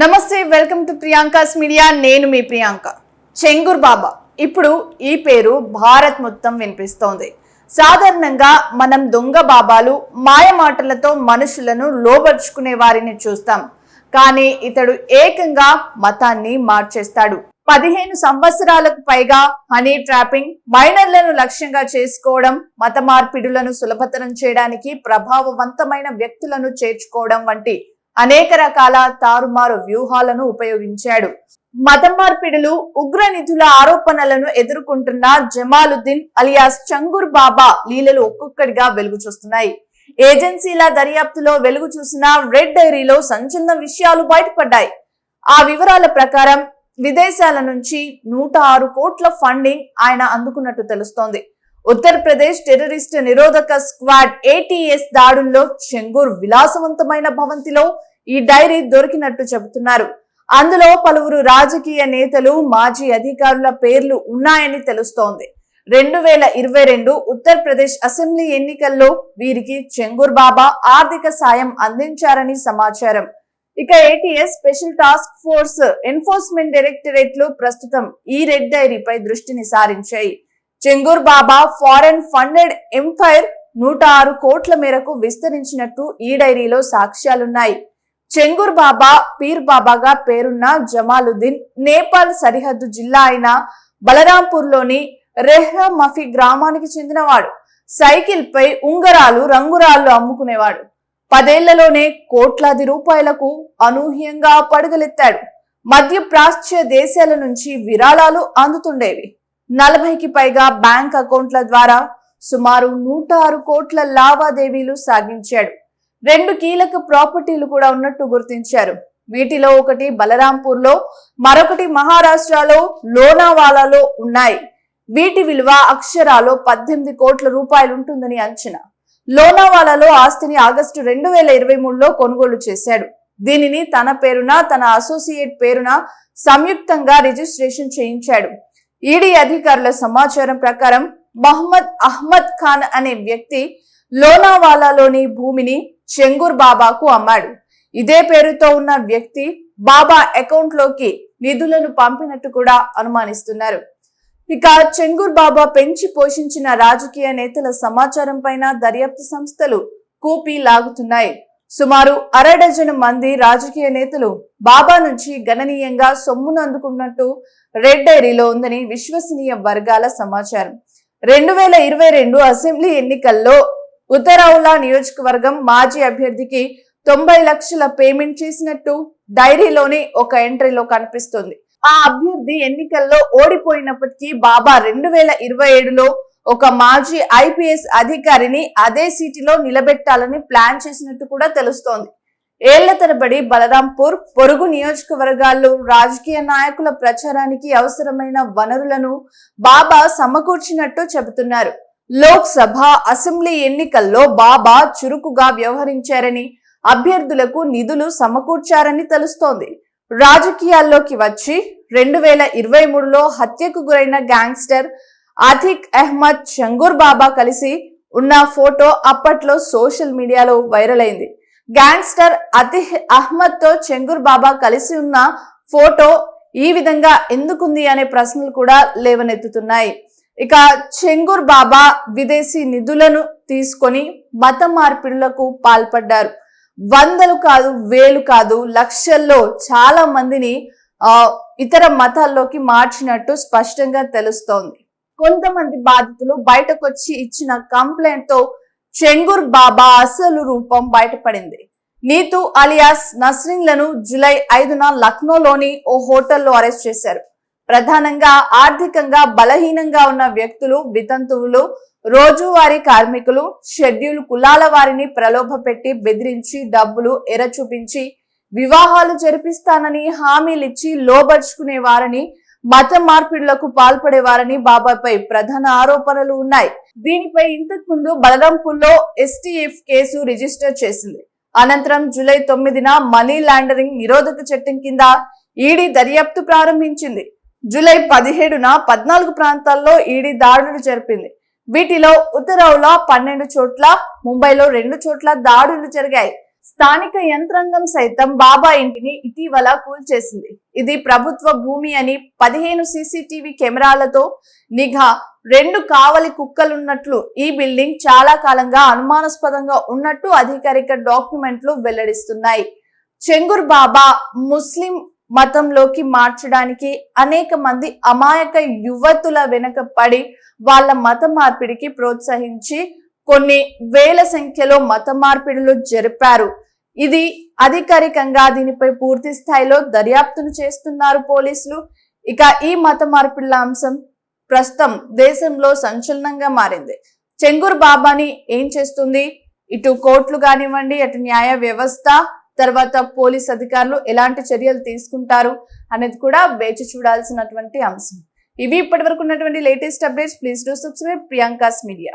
నమస్తే welcome to Priyanka's media. నేను మీ ప్రియాంక. చెంగూర్ బాబా. ఇప్పుడు ఈ పేరు భారత్ మొత్తం వినిపిస్తోంది. సాధారణంగా మనం దొంగ బాబాలు మాయమాటలతో మనుషులను లోబర్చుకునే వారిని చూస్తాం. కానీ ఇతడు ఏకంగా మతాన్ని మార్చేస్తాడు. పదిహేను సంవత్సరాలకు పైగా హనీ ట్రాపింగ్ మైనర్లను లక్ష్యంగా చేసుకోవడం మత మార్పిడులను సులభతరం చేయడానికి ప్రభావవంతమైన వ్యక్తులను చేర్చుకోవడం వంటి అనేక రకాల తారుమారు వ్యూహాలను ఉపయోగించాడు. మత మార్పిడులు ఉగ్ర నిధుల ఆరోపణలను ఎదుర్కొంటున్న జమాలుద్దీన్ అలియాస్ చంగూర్ బాబా లీలలు ఒక్కొక్కటిగా వెలుగు చూస్తున్నాయి. ఏజెన్సీల దర్యాప్తులో వెలుగు చూసిన రెడ్ డైరీలో సంచలన విషయాలు బయటపడ్డాయి. ఆ వివరాల ప్రకారం విదేశాల నుంచి నూట ఆరు కోట్ల ఫండింగ్ ఆయన అందుకున్నట్టు తెలుస్తోంది. ఉత్తరప్రదేశ్ టెర్రరిస్ట్ నిరోధక స్క్వాడ్ ఏటీఎస్ దాడుల్లో చెంగూర్ విలాసవంతమైన భవంతిలో ఈ డైరీ దొరికినట్టు చెబుతున్నారు. అందులో పలువురు రాజకీయ నేతలు మాజీ అధికారుల పేర్లు ఉన్నాయని తెలుస్తోంది. రెండు వేల ఇరవై రెండు ఉత్తరప్రదేశ్ అసెంబ్లీ ఎన్నికల్లో వీరికి చెంగూర్ బాబా ఆర్థిక సాయం అందించారని సమాచారం. ఇక ATS special task force enforcement డైరెక్టరేట్లు ప్రస్తుతం ఈ రెడ్ డైరీపై దృష్టిని సారించాయి Changur Baba foreign funded empire నూట ఆరు కోట్ల మేరకు విస్తరించినట్టు ఈ డైరీలో సాక్ష్యాలున్నాయి. చెంగూర్ బాబా పీర్ బాబాగా పేరున్న జమాలుద్దీన్ నేపాల్ సరిహద్దు జిల్లా అయిన బలరాంపూర్లోని రెహ్రా మఫీ గ్రామానికి చెందినవాడు. సైకిల్పై ఉంగరాలు రంగురాళ్ళు అమ్ముకునేవాడు. పదేళ్ళలోనే కోట్లాది రూపాయలకు అనూహ్యంగా పడుగలెత్తాడు. మధ్య ప్రాచ్య దేశాల నుంచి విరాళాలు అందుతుండేవి. నలభైకి పైగా బ్యాంక్ అకౌంట్ల ద్వారా సుమారు నూట ఆరు కోట్ల లావాదేవీలు సాగించాడు. రెండు కీలక ప్రాపర్టీలు కూడా ఉన్నట్టు గుర్తించారు. వీటిలో ఒకటి బలరాంపూర్లో మరొకటి మహారాష్ట్రలో లోనావాలాలో ఉన్నాయి. వీటి విలువ అక్షరాలో పద్దెనిమిది కోట్ల రూపాయలు ఉంటుందని అంచనా. లోనావాలాలో ఆస్తిని ఆగస్టు రెండు వేల ఇరవై మూడులో కొనుగోలు చేశాడు. దీనిని తన పేరున తన అసోసియేట్ పేరున సంయుక్తంగా రిజిస్ట్రేషన్ చేయించాడు. ఈడీ అధికారుల సమాచారం ప్రకారం మహమ్మద్ అహ్మద్ ఖాన్ అనే వ్యక్తి లోనావాలాలోని భూమిని చెంగూర్ బాబాకు అమ్మాడు. ఇదే పేరుతో ఉన్న వ్యక్తి బాబా అకౌంట్లోకి నిధులను పంపినట్టు కూడా అనుమానిస్తున్నారు. ఇక చెంగూర్ బాబా పెంచి పోషించిన రాజకీయ నేతల సమాచారం పైన దర్యాప్తు సంస్థలు కూపి లాగుతున్నాయి. సుమారు అర డజను మంది రాజకీయ నేతలు బాబా నుంచి గణనీయంగా సొమ్మును అందుకున్నట్టు రెడ్ డైరీలో ఉందని విశ్వసనీయ వర్గాల సమాచారం. రెండు వేల ఇరవై రెండు అసెంబ్లీ ఎన్నికల్లో ఉత్తరౌలా నియోజకవర్గం మాజీ అభ్యర్థికి తొంభై లక్షల పేమెంట్ చేసినట్టు డైరీలోని ఒక ఎంట్రీలో కనిపిస్తుంది. ఆ అభ్యర్థి ఎన్నికల్లో ఓడిపోయినప్పటికీ బాబా రెండు వేల ఇరవై ఏడులో ఒక మాజీ ఐపీఎస్ అధికారిని అదే సీటులో నిలబెట్టాలని ప్లాన్ చేసినట్టు కూడా తెలుస్తోంది. ఏళ్ళ తరబడి బలరాంపూర్ పొరుగు నియోజకవర్గాల్లో రాజకీయ నాయకుల ప్రచారానికి అవసరమైన వనరులను బాబా సమకూర్చినట్టు చెబుతున్నారు. లోక్సభ అసెంబ్లీ ఎన్నికల్లో బాబా చురుకుగా వ్యవహరించారని అభ్యర్థులకు నిధులు సమకూర్చారని తెలుస్తోంది. రాజకీయాల్లోకి వచ్చి రెండు వేల ఇరవై మూడులో హత్యకు గురైన గ్యాంగ్స్టర్ అథిక్ అహ్మద్ చంగూర్ బాబా కలిసి ఉన్న ఫోటో అప్పట్లో సోషల్ మీడియాలో వైరల్ అయింది. గ్యాంగ్స్టర్ అతిహ్ అహ్మద్తో చెంగూర్ బాబా కలిసి ఉన్న ఫోటో ఈ విధంగా ఎందుకుంది అనే ప్రశ్నలు కూడా లేవనెత్తుతున్నాయి. ఇక చెంగూర్ బాబా విదేశీ నిధులను తీసుకొని మత మార్పిడులకు పాల్పడ్డారు. వందలు కాదు వేలు కాదు లక్షల్లో చాలా మందిని ఇతర మతాల్లోకి మార్చినట్టు స్పష్టంగా తెలుస్తోంది. కొంతమంది బాధితులు బయటకు వచ్చి ఇచ్చిన కంప్లైంట్తో చెంగూర్ బాబా అసలు రూపం బయటపడింది. నీతు అలియాస్ నస్రిన్లను జూలై ఐదున లక్నోలోని ఓ హోటల్లో అరెస్ట్ చేశారు. ప్రధానంగా ఆర్థికంగా బలహీనంగా ఉన్న వ్యక్తులు వితంతువులు రోజువారీ కార్మికులు షెడ్యూల్ కులాల వారిని ప్రలోభ పెట్టి బెదిరించి డబ్బులు ఎర చూపించి వివాహాలు జరిపిస్తానని హామీలిచ్చి లోబర్చుకునే వారని మత మార్పిడులకు పాల్పడేవారని బాబాపై ప్రధాన ఆరోపణలు ఉన్నాయి. దీనిపై ఇంతకు ముందు బలరాంపూర్లో ఎస్టీఎఫ్ కేసు రిజిస్టర్ చేసింది. అనంతరం జూలై తొమ్మిదిన మనీ లాండరింగ్ నిరోధక చట్టం కింద ఈడీ దర్యాప్తు ప్రారంభించింది. జూలై పదిహేడున పద్నాలుగు ప్రాంతాల్లో ఈడీ దాడులు జరిపింది. వీటిలో ఉత్తరవులో పన్నెండు చోట్ల ముంబైలో రెండు చోట్ల దాడులు జరిగాయి. స్థానిక యంత్రాంగం సైతం బాబా ఇంటిని ఇటీవల కూల్చేసింది. ఇది ప్రభుత్వ భూమి అని పదిహేను సీసీటీవీ కెమెరాలతో నిఘా రెండు కావలి కుక్కలున్నట్లు ఈ బిల్డింగ్ చాలా కాలంగా అనుమానాస్పదంగా ఉన్నట్టు అధికారిక డాక్యుమెంట్లు వెల్లడిస్తున్నాయి. చెంగుర్ బాబా ముస్లిం మతంలోకి మార్చడానికి అనేక మంది అమాయక యువతుల వెనక పడి వాళ్ళ మత మార్పిడికి ప్రోత్సహించి కొన్ని వేల సంఖ్యలో మత మార్పిడులు జరిపారు. ఇది అధికారికంగా దీనిపై పూర్తి స్థాయిలో దర్యాప్తును చేస్తున్నారు పోలీసులు. ఇక ఈ మత మార్పిడుల అంశం ప్రస్తుతం దేశంలో సంచలనంగా మారింది. చెంగూర్ బాబాని ఏం చేస్తుంది? ఇటు కోర్టులు కానివ్వండి అటు న్యాయ వ్యవస్థ తర్వాత పోలీస్ అధికారులు ఎలాంటి చర్యలు తీసుకుంటారు అనేది కూడా వేచి చూడాల్సినటువంటి అంశం. ఇవి ఇప్పటి వరకు ఉన్నటువంటి latest updates. Please do subscribe Priyanka's media.